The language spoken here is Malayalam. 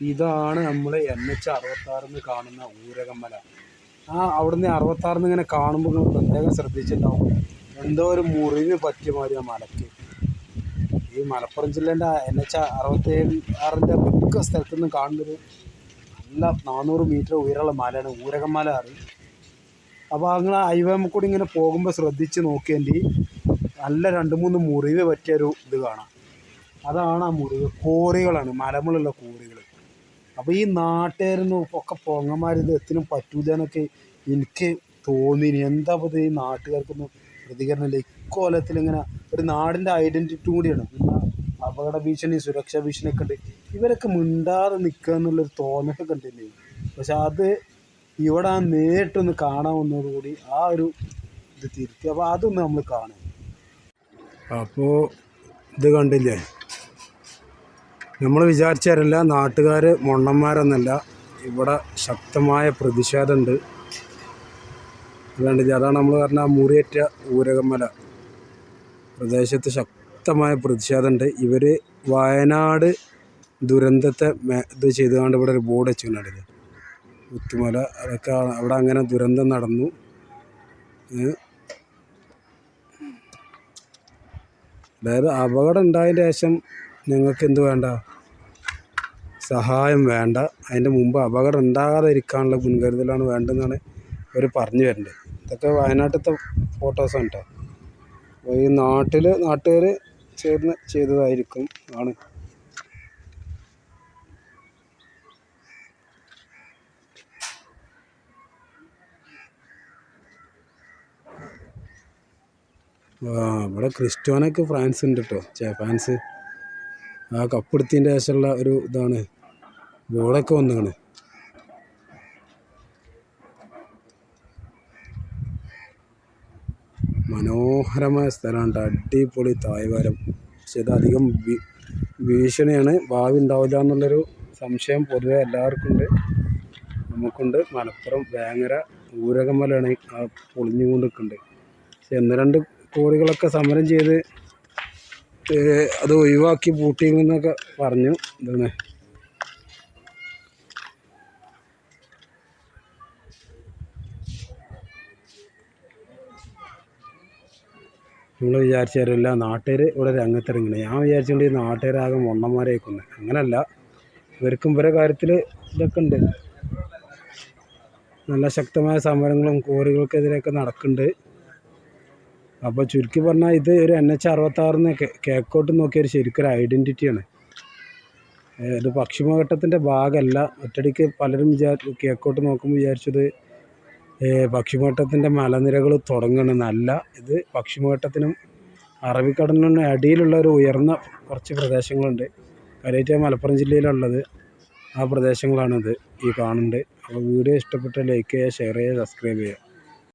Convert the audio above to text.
ഇതാണ് നമ്മൾ എൻ എച്ച് അറുപത്താറിന്ന് കാണുന്ന ഊരകമ്മല ആ അവിടുന്ന് അറുപത്താറിന്ന് ഇങ്ങനെ കാണുമ്പോൾ നിങ്ങൾ പ്രത്യേകം ശ്രദ്ധിച്ചിട്ടുണ്ടാവും. എന്തോ ഒരു മുറിവ് പറ്റിയ മാതിരി ആ മലയ്ക്ക് ഈ മലപ്പുറം ജില്ലേന്റെ എൻ എച്ച് അറുപത്തേഴ് ആറിന്റെ മിക്ക സ്ഥലത്തു നിന്നും കാണുന്നൊരു നല്ല നാനൂറ് മീറ്റർ ഉയരമുള്ള മലയാണ് ഊരകമ്മല അറിയും അപ്പോൾ അങ്ങനെ ഹൈവേ കൂടി ഇങ്ങനെ പോകുമ്പോൾ ശ്രദ്ധിച്ച് നോക്കിയേണ്ടി നല്ല രണ്ട് മൂന്ന് മുറിവ് പറ്റിയൊരു ഇത് കാണാം. അതാണ് ആ മുറിവ്. കോറികളാണ് മലമുള്ള കോറികൾ അപ്പോൾ ഈ നാട്ടുകാരൊന്നും ഒക്കെ പൊങ്ങന്മാർ ഇത് എത്തിനും പറ്റൂല എന്നൊക്കെ എനിക്ക് തോന്നിനി. എന്താ ഇത് ഈ നാട്ടുകാർക്കൊന്നും പ്രതികരണമില്ല ഇക്കോലത്തിൽ ഇങ്ങനെ ഒരു നാടിന്റെ ഐഡന്റിറ്റി കൂടിയാണ്. അപകട ഭീഷണി സുരക്ഷാ ഭീഷണിയൊക്കെ ഉണ്ട്. ഇവരൊക്കെ മിണ്ടാതെ നിൽക്കുക എന്നുള്ളൊരു തോന്നലൊക്കെ ഉണ്ടല്ലേ പക്ഷെ അത് ഇവിടെ നേരിട്ടൊന്ന് കാണാൻ വന്നതോടുകൂടി ആ ഒരു ഇത് തിരുത്തി. അപ്പോൾ അതൊന്ന് നമ്മൾ കാണും. അപ്പോൾ ഇത് കണ്ടില്ലേ? നമ്മൾ വിചാരിച്ചാരല്ല നാട്ടുകാർ മൊണ്ണന്മാരൊന്നല്ല. ഇവിടെ ശക്തമായ പ്രതിഷേധമുണ്ട്. അല്ലാണ്ട് അതാണ് നമ്മൾ പറഞ്ഞ മുറിയേറ്റ ഊരകമല. പ്രദേശത്ത് ശക്തമായ പ്രതിഷേധമുണ്ട്. ഇവർ വയനാട് ദുരന്തത്തെ ഇത് ചെയ്തുകൊണ്ട് ഇവിടെ ഒരു ബോർഡ് വെച്ചിട്ടുണ്ടല്ലേ ഉത്തുമല അതൊക്കെ അവിടെ അങ്ങനെ ദുരന്തം നടന്നു? അതായത് അപകടം ഉണ്ടായതിന് ശേഷം ഞങ്ങൾക്ക് എന്ത് വേണ്ട? സഹായം വേണ്ട. അതിന്റെ മുമ്പ് അപകടം ഉണ്ടാകാതെ ഇരിക്കാനുള്ള മുൻകരുതലാണ് വേണ്ടതെന്നാണ് ഇവർ പറഞ്ഞു വരുന്നത്. ഇതൊക്കെ വയനാട്ടിലത്തെ ഫോട്ടോസാണ് കേട്ടോ ഈ നാട്ടിൽ നാട്ടുകാർ ചേർന്ന് ചെയ്തതായിരിക്കും ആണ്. ഇവിടെ ക്രിസ്റ്റോനൊക്കെ ഫ്രാൻസ് ഉണ്ട് കേട്ടോ ചേ ഫ്രാൻസ്. ആ കപ്പെടുത്തിന്റെ ശേഷമുള്ള ഒരു ഇതാണ്. ബോളൊക്കെ വന്നാണ്. മനോഹരമായ സ്ഥലമാണ് അടിപൊളി തായ്വാരം. പക്ഷെ ഇത് അധികം ഭീഷണിയാണ് ഭാവി ഉണ്ടാവില്ല എന്നുള്ളൊരു സംശയം പൊതുവെ എല്ലാവർക്കും ഉണ്ട് നമുക്കുണ്ട്. മലപ്പുറം വേങ്ങര ഊരകമലാണ് ആ പൊളിഞ്ഞുകൊണ്ട് നിൽക്കുന്നുണ്ട് പക്ഷെ ഒന്ന് രണ്ട് കോറികളൊക്കെ സമരം ചെയ്ത് അത് ഒഴിവാക്കി പൂട്ടിയെന്നൊക്കെ പറഞ്ഞു. എന്താണ് നമ്മൾ വിചാരിച്ചാരല്ല നാട്ടുകാർ ഇവിടെ രംഗത്തിറങ്ങണേ ഞാൻ വിചാരിച്ചുകൊണ്ട് നാട്ടുകാരാകെ മൊണ്ണന്മാരായിക്കുന്നത് അങ്ങനല്ല. ഇവർക്കും ഇവരെ കാര്യത്തിൽ ഇതൊക്കെ ഉണ്ട്. നല്ല ശക്തമായ സമരങ്ങളും കോറികൾക്കെതിരെയൊക്കെ നടക്കുന്നുണ്ട്. അപ്പോൾ ചുരുക്കി പറഞ്ഞാൽ ഇത് ഒരു എൻ എച്ച് അറുപത്താറിന്ന് കേക്കോട്ട് നോക്കിയ ഒരു ശരിക്കൊരു ഐഡന്റിറ്റിയാണ് ഇത് പശ്ചിമഘട്ടത്തിന്റെ ഭാഗമല്ല. ഒറ്റടിക്ക് പലരും വിചാരിച്ചു കേക്കോട്ട് നോക്കുമ്പോൾ വിചാരിച്ചത് ഏഹ് പശ്ചിമഘട്ടത്തിന്റെ മലനിരകൾ തുടങ്ങണമെന്നല്ല ഇത് പക്ഷിമോട്ടത്തിനും അറബിക്കടലിനും അടിയിലുള്ള ഒരു ഉയർന്ന കുറച്ച് പ്രദേശങ്ങളുണ്ട്. കാര്യമായിട്ട് മലപ്പുറം ജില്ലയിലുള്ളത് ആ പ്രദേശങ്ങളാണിത്. ഈ കാണുന്നുണ്ട്. അപ്പോൾ വീഡിയോ ഇഷ്ടപ്പെട്ട ലൈക്ക് ചെയ്യുക ഷെയർ ചെയ്യുക സബ്സ്ക്രൈബ് ചെയ്യുക.